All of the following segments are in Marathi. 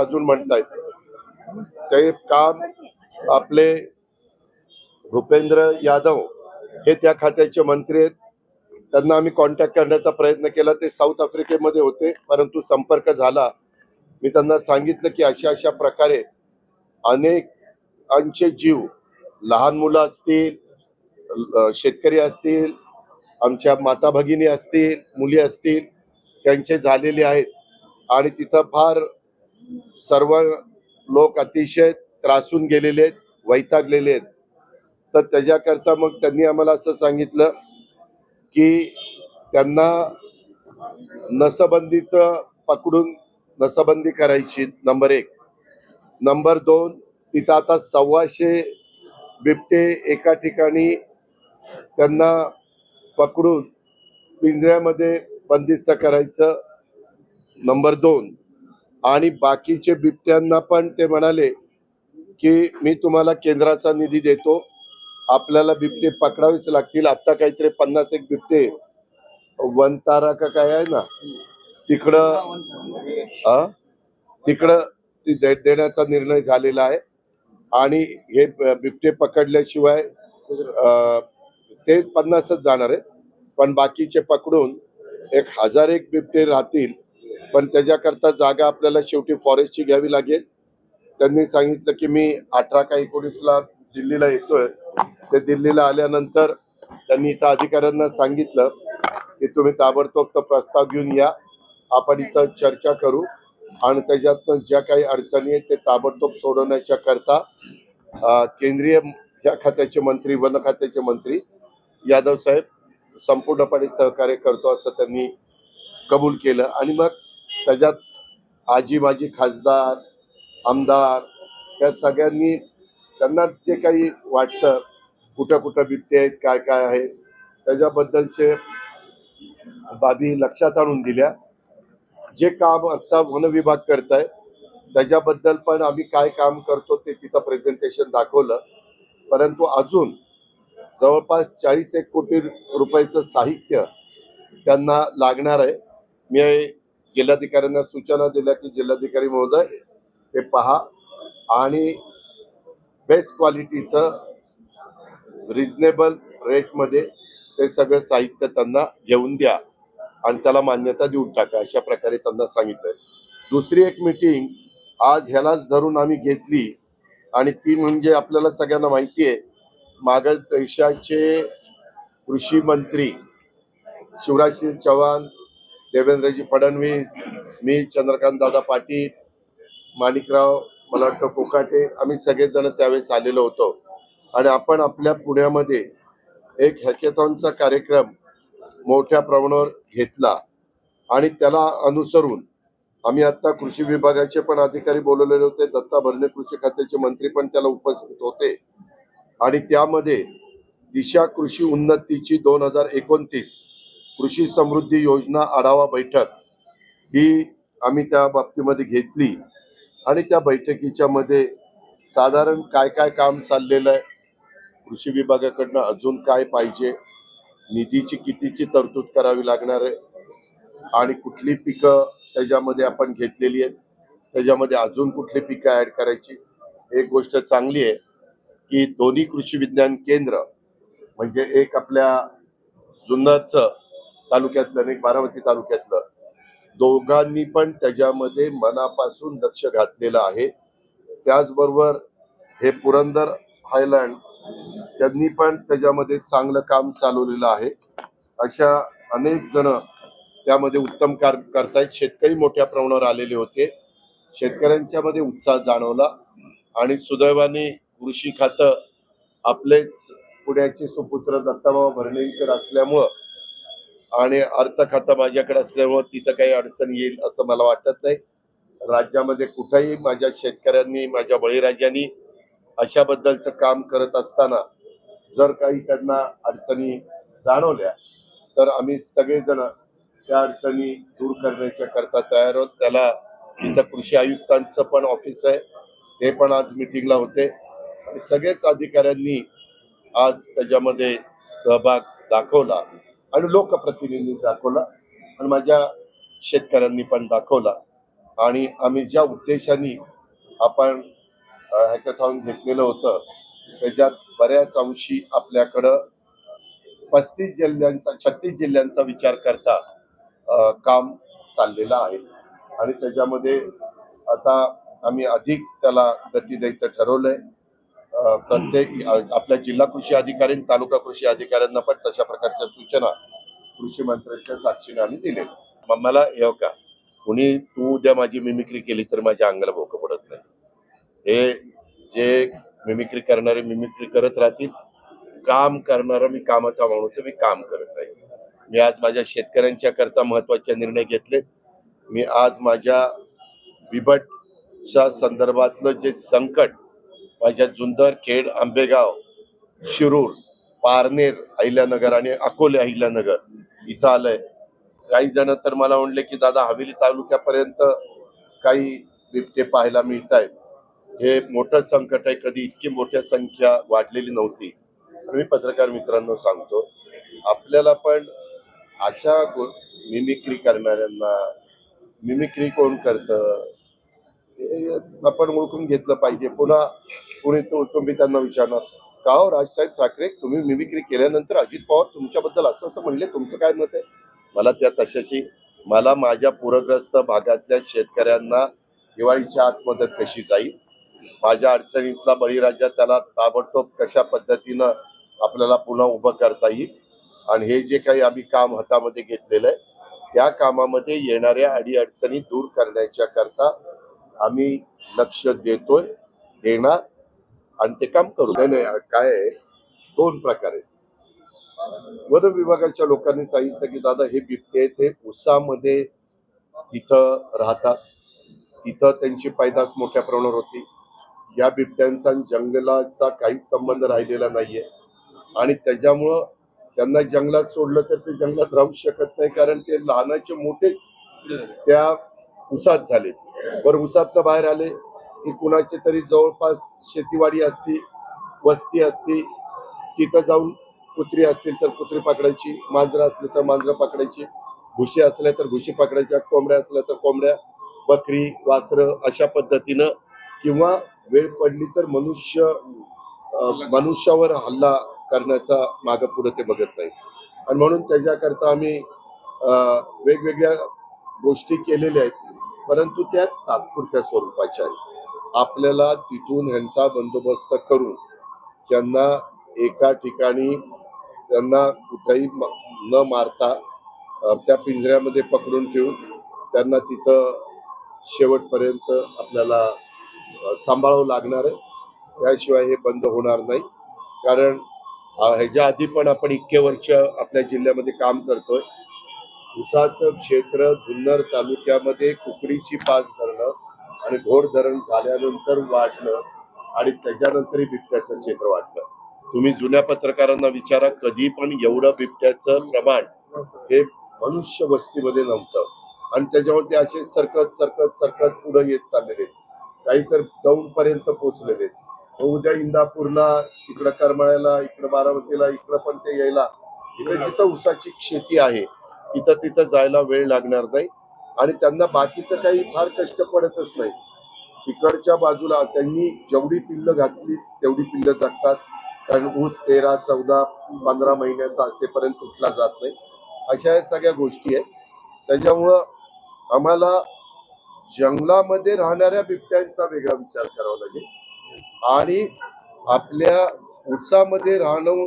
अजून म्हणतायत. ते काम आपले भूपेंद्र यादव हे त्या खात्याचे मंत्री आहेत. त्यांना आम्ही कॉन्टॅक्ट करण्याचा प्रयत्न केला. ते साऊथ आफ्रिकेमध्ये होते परंतु संपर्क झाला. मी त्यांना सांगितलं की अशा अशा प्रकारे अनेकांचे जीव लहान मुलं असतील शेतकरी असतील आमच्या माता भगिनी असतील मुली असतील त्यांचे झालेले आहेत. आणि तिथं फार सर्व लोक अतिशय त्रासून गेलेले आहेत वैतागलेले आहेत. तर त्याच्याकरता मग त्यांनी आम्हाला असं सांगितलं की त्यांना नसबंदीचं पकडून नसबंदी करायची नंबर एक. नंबर दोन तिथं आता सव्वाशे बिबटे एका ठिकाणी त्यांना पकडून पिंजऱ्यामध्ये बंदिस्त करायचं. नंबर दोन. आणि बाकीचे बिबट्यांना पण ते म्हणाले की मी तुम्हाला केंद्राचा निधी देतो. आपल्याला बिबटे पकडावेच लागतील. आता काहीतरी पन्नास एक बिबटे. वनतारा का काय आहे ना? तिकडं हा तिकडं दे- देण्याचा निर्णय झालेला आहे. आणि हे बिबटे पकडल्याशिवाय ते पन्नासच जाणार आहेत. पण बाकीचे पकडून एक हजार एक बिबटे राहतील. पण त्याच्याकरता जागा आपल्याला शेवटी फॉरेस्टची घ्यावी लागेल. त्यांनी सांगितलं की मी अठरा का एकोणीसला दिल्लीला येतोय. ते दिल्लीला आल्यानंतर त्यांनी इथं अधिकाऱ्यांना सांगितलं की तुम्ही ताबडतोब तो प्रस्ताव घेऊन या. आपण इथं चर्चा करू आणि त्याच्यातनं ज्या काही अडचणी आहेत ते ताबडतोब सोडवण्याच्या करता केंद्रीय ह्या खात्याचे मंत्री वन खात्याचे मंत्री यादव साहेब संपूर्णपणे सहकार्य करतो असं त्यांनी कबूल केलं. आणि मग त्याच्यात आजी माजी खासदार आमदार या सगळ्यांनी त्यांना जे काही वाटतं कुठं कुठं बिबटे आहेत काय काय आहे त्याच्याबद्दलचे बाबी लक्षात आणून दिल्या. जे काम आता वन विभाग करत आहे त्याच्याबद्दल पण आम्ही काय काम करतो ते तिथं प्रेझेंटेशन दाखवलं. परंतु अजून जवळपास चाळीस एक कोटी रुपयाचं साहित्य त्यांना लागणार आहे. मी जिल्हाधिकाऱ्यांना सूचना दिल्या की जिल्हाधिकारी महोदय ते पहा. आणि बेस्ट क्वालिटीचं रिजनेबल रेटमध्ये ते सगळं साहित्य त्यांना घेऊन द्या. आणि त्याला मान्यता देऊन टाका अशा प्रकारे त्यांना सांगितलंय. दुसरी एक मीटिंग आज ह्यालाच धरून आम्ही घेतली. आणि ती म्हणजे आपल्याला सगळ्यांना माहिती आहे माग देशाचे कृषी मंत्री शिवराज सिंग चौहान देवेंद्रजी फडणवीस मी चंद्रकांत दादा पाटील माणिकराव मला वाटतं कोकाटे आम्ही सगळेजण त्यावेळेस आलेलो होतो. आणि आपण आपल्या पुण्यामध्ये एक हॅकेथॉनचा कार्यक्रम मोठ्या प्रमाणावर घेतला. आणि त्याला अनुसरून आम्ही आता कृषी विभागाचे पण अधिकारी बोलवलेले होते दत्ता भरणे कृषी खात्याचे मंत्री पण त्याला उपस्थित होते. आणि त्यामध्ये दिशा कृषी उन्नतीची दोन हजार एकोणतीस कृषी समृद्धी योजना आढावा बैठक ही आम्ही त्या बाबतीमध्ये घेतली. आणि त्या बैठकीच्या मध्ये साधारण काय काय काम चाललेलं आहे? कृषी विभागाकडनं अजून काय पाहिजे? निधीची कितीची तरतूद करावी लागणार आहे? आणि कुठली पिकं त्याच्यामध्ये आपण घेतलेली आहेत? त्याच्यामध्ये अजून कुठली पिकं ऍड करायची? एक गोष्ट चांगली आहे की दोन्ही कृषी विज्ञान केंद्र म्हणजे एक आपल्या जुन्नरचं तालुक्यातलं आणि बारामती तालुक्यातलं. दोघांनी पण त्याच्यामध्ये मनापासून लक्ष घातलेलं आहे. त्याचबरोबर हे पुरंदर हायलँड त्यांनी पण त्याच्यामध्ये चांगलं काम चालवलेलं आहे. अशा अनेक जण त्यामध्ये उत्तम कार करतायत. शेतकरी मोठ्या प्रमाणावर आलेले होते. शेतकऱ्यांच्या मध्ये उत्साह जाणवला आणि सुदैवाने कृषी खातं आपलेच पुण्याचे सुपुत्र दत्ताबाबा भरणेकर असल्यामुळं आणि अर्थ खातं माझ्याकडे असल्यामुळं तिथं काही अडचण येईल असं मला वाटत नाही. राज्यामध्ये कुठेही माझ्या शेतकऱ्यांनी माझ्या बळीराजांनी अशा बद्दलचं काम करत असताना जर काही त्यांना अडचणी जाणवल्या तर आम्ही सगळेजण त्या अडचणी दूर करण्याच्या करता तयार आहोत. त्याला इथं कृषी आयुक्तांचं पण ऑफिस आहे. ते पण आज मिटिंगला होते. आणि सगळेच अधिकाऱ्यांनी आज त्याच्यामध्ये सहभाग दाखवला. आणि लोकप्रतिनिधी दाखवला आणि माझ्या शेतकऱ्यांनी पण दाखवला. आणि आम्ही ज्या उद्देशाने आपण हॅकॅथॉन घेतलेलं होतं त्याच्यात बऱ्याच अंशी आपल्याकडं पस्तीस जिल्ह्यांचा छत्तीस जिल्ह्यांचा विचार करता आ, काम चाललेलं आहे. आणि त्याच्यामध्ये आता आम्ही अधिक त्याला गती द्यायचं ठरवलंय. प्रत्येक आपल्या जिल्हा कृषी अधिकारी आणि तालुका कृषी अधिकाऱ्यांना पण तशा प्रकारच्या सूचना कृषी मंत्र्यांच्या साक्षीने आम्ही दिले मग मला हे हो का कुणी तू उद्या माझी मिमिक्री केली तर माझ्या अंगाला भोकं पडत नाही. हे जे मिमिक्री करणारे मिमिक्री करत राहतील काम करणारा मी कामाचा माणूस मी काम करत राहील. मी आज माझ्या शेतकऱ्यांच्या करता महत्त्वाचे निर्णय घेतले मी आज माझ्या बिबटच्या संदर्भातलं जे संकट माझ्या जुन्नर खेड आंबेगाव शिरूर पारनेर अहिल्यानगर आणि अकोले अहिल्यानगर इथं आलंय. काही जण तर मला म्हणले की दादा हवेली तालुक्यापर्यंत काही बिबटे पाहायला मिळत आहेत हे मोठं संकट आहे. कधी इतकी मोठ्या संख्या वाढलेली नव्हती. मी पत्रकार मित्रांनो सांगतो आपल्याला पण अशा गो- मिमिक्री करणाऱ्यांना मिमिक्री कोण करतं? हे आपण ओळखून घेतलं पाहिजे. पुन्हा कुणी तो तुम्ही त्यांना विचारणार. का हो राजसाहेब ठाकरे तुम्ही मिमिक्री केल्यानंतर अजित पवार तुमच्याबद्दल असं असं म्हणले तुमचं काय मत आहे? मला त्या तशाशी मला माझ्या पूरग्रस्त भागातल्या शेतकऱ्यांना दिवाळीच्या आत मदत कशी जाईल? माझ्या अडचणीतला बळीराजा त्याला ताबडतोब कशा पद्धतीनं आपल्याला पुन्हा उभं करता येईल? आणि हे जे काही आम्ही काम हातामध्ये घेतलेलं आहे त्या कामामध्ये येणाऱ्या अडीअडचणी दूर करण्याच्या करता आम्ही लक्ष देतोय देणार आणि ते काम करू. नाही नाही काय दोन प्रकार आहेत. वन विभागाच्या लोकांनी सांगितलं की दादा हे बिबटे आहेत हे उसामध्ये तिथं राहतात. तिथं त्यांची पैदास मोठ्या प्रमाणावर होती. या बिबट्यांचा जंगलाचा काहीच संबंध राहिलेला नाहीये. आणि त्याच्यामुळं त्यांना जंगलात सोडलं तर ते जंगलात राहू शकत नाही कारण ते लहानाचे मोठेच त्या उसात झाले. बरं उसातनं बाहेर आले की कुणाचे तरी जवळपास शेतीवाडी असती वस्ती असती तिथं जाऊन कुत्री असतील तर कुत्री पकडायची मांजरं असली तर मांजरं पकडायची भुशी असल्या तर भुशी पकडायच्या कोंबड्या असल्या तर कोंबड्या बकरी वासरं अशा पद्धतीनं किंवा वेळ पडली तर मनुष्य मनुष्यावर हल्ला करण्याचा मागं पुढे ते बघत नाही आणि म्हणून त्याच्याकरता आम्ही वेगवेगळ्या गोष्टी केलेल्या आहेत परंतु त्या तात्पुरत्या स्वरूपाच्या आहेत. आपल्याला तिथून ह्यांचा बंदोबस्त करून त्यांना एका ठिकाणी त्यांना कुठेही न मारता त्या पिंजऱ्यामध्ये पकडून ठेवून त्यांना तिथं शेवटपर्यंत आपल्याला सांभाळावं लागणार आहे. त्याशिवाय हे बंद होणार नाही. कारण ह्याच्या आधी पण आपण इतके वर्ष आपल्या जिल्ह्यामध्ये काम करतोय. उसाचं क्षेत्र जुन्नर तालुक्यामध्ये कुकडीची पाच धरणं आणि घोड धरण झाल्यानंतर वाढलं आणि त्याच्यानंतरही बिबट्याचं क्षेत्र वाढलं. तुम्ही जुन्या पत्रकारांना विचारा कधी पण एवढं बिबट्याचं प्रमाण हे मनुष्य वस्तीमध्ये नव्हतं. आणि त्याच्यामुळे ते असे सरकत सरकत सरकत पुढे येत चाललेले काही तर दौंड पर्यंत पोहोचलेले उद्या इंदापूरला इकडं करमाळ्याला इकडं बारामतीला इकडं पण ते यायला इकडे जिथं उसाची शेती आहे तिथं तिथं जायला वेळ लागणार नाही. आणि त्यांना बाकीचं काही फार कष्ट पडतच नाही. तिकडच्या बाजूला त्यांनी जेवढी पिल्लं घातली तेवढी पिल्लं जगतात. कारण ऊस तेरा चौदा पंधरा महिन्याचा असेपर्यंत उठला जात नाही. अशा या सगळ्या गोष्टी आहेत. त्याच्यामुळं आम्हाला जंगलामध्ये राहणाऱ्या बिबट्यांचा वेगळा विचार करावा लागेल. आणि आपल्या ऊसामध्ये राहणं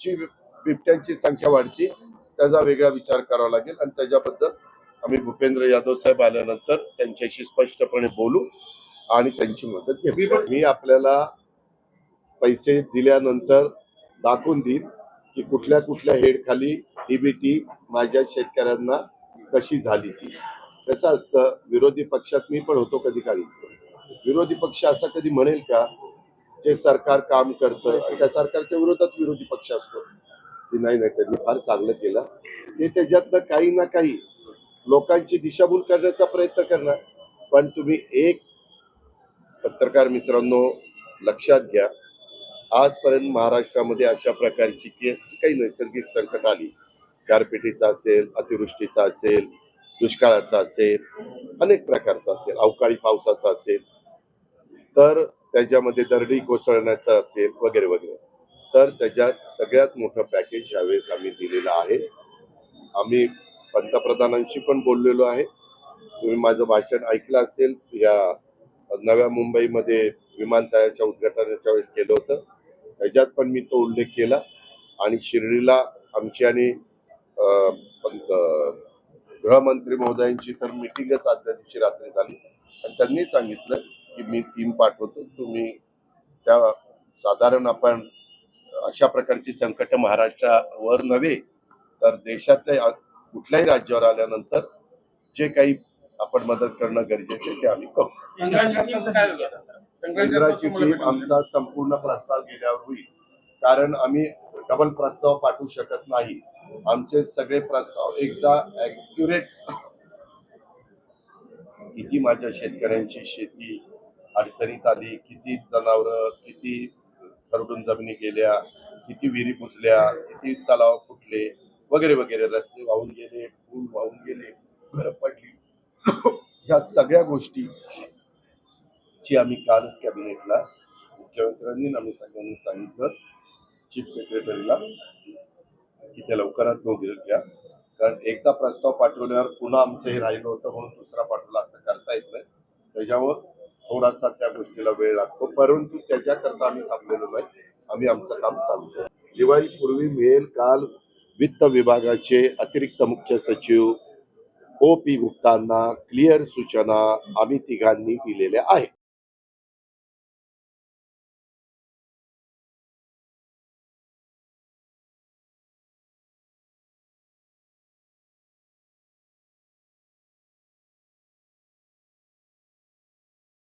ची जी बिबट्यांची संख्या वाढते त्याचा वेगळा विचार करावा लागेल. आणि त्याच्याबद्दल आम्ही भूपेंद्र यादव साहेब आल्यानंतर त्यांच्याशी स्पष्टपणे बोलू आणि त्यांची मदत घेऊ. मी आपल्याला पैसे दिल्यानंतर दाखवून देईन की कुठल्या कुठल्या हेड खाली डीबीटी माझ्या शेतकऱ्यांना कशी झाली ती. कसं असतं विरोधी पक्षात मी पण होतो कधी काळी. विरोधी पक्ष असा कधी म्हणेल का जे सरकार काम करतं त्या सरकारच्या विरोधात विरोधी पक्ष असतो. की नाही नाही त्यांनी फार चांगलं केलं. ते त्याच्यातनं काही ना काही लोकांची दिशाभूल करण्याचा प्रयत्न करणार. पण तुम्ही एक पत्रकार मित्रांनो लक्षात घ्या. आजपर्यंत महाराष्ट्रामध्ये अशा प्रकारची की जी काही नैसर्गिक संकट आली गारपिटीचा असेल अतिवृष्टीचा असेल दुष्काळाचा असेल अनेक प्रकारचा असेल अवकाळी पावसाचा असेल तर त्याच्यामध्ये दरडी कोसळण्याचा असेल वगैरे वगैरे. तर त्याच्यात सगळ्यात मोठं पॅकेज यावेळेस आम्ही दिलेलं आहे. आम्ही पंतप्रधानांशी पण बोललेलो आहे. तुम्ही माझं भाषण ऐकलं असेल या नव्या मुंबईमध्ये विमानतळाच्या उद्घाटनाच्या वेळेस केलं होतं. त्याच्यात पण मी तो उल्लेख केला. आणि शिर्डीला आमची आणि गृहमंत्री महोदयांची तर मिटिंगच आदल्या दिवशी रात्री झाली. आणि त्यांनी सांगितलं की मी टीम पाठवतो. तुम्ही त्या साधारण आपण अशा प्रकारची संकट महाराष्ट्रावर नव्हे तर देशातल्या कुठल्याही राज्यावर आल्यानंतर जे काही आपण मदत करणं गरजेचे आहे ते आम्ही करू. केंद्राची टीम आमचा संपूर्ण प्रस्ताव गेल्यावर होईल. कारण आम्ही डबल प्रस्ताव पाठवू शकत नाही. आमचे सगळे प्रस्ताव एकदा ऍक्युरेट किती माझ्या शेतकऱ्यांची शेती अडचणीत आली किती जनावर किती खरडून जमिनी गेल्या किती विहिरी बुजल्या किती तलाव फुटले वगैरे वगैरे रस्ते वाहून गेले पूल वाहून गेले घरं पडली. ह्या सगळ्या गोष्टी ची आम्ही कालच कॅबिनेटला मुख्यमंत्र्यांनी आम्ही सगळ्यांनी सांगितलं. चीफ सेक्रेटरीला की ते लवकरात लवकर घ्या कारण एकदा प्रस्ताव पाठवल्यावर पुन्हा आमचं हे राहिलं होतं म्हणून दुसरा पाठवला असं करता येत नाही. त्याच्यामुळं थोडासा त्या गोष्टीला वेळ लागतो. परंतु त्याच्याकरता आम्ही थांबलेलो नाही. आम्ही आमचं काम चालू दिवाळीपूर्वी मिळेल काल वित्त विभागाचे अतिरिक्त मुख्य सचिव ओ पी गुप्तांना क्लिअर सूचना आम्ही तिघांनी दिलेल्या आहेत.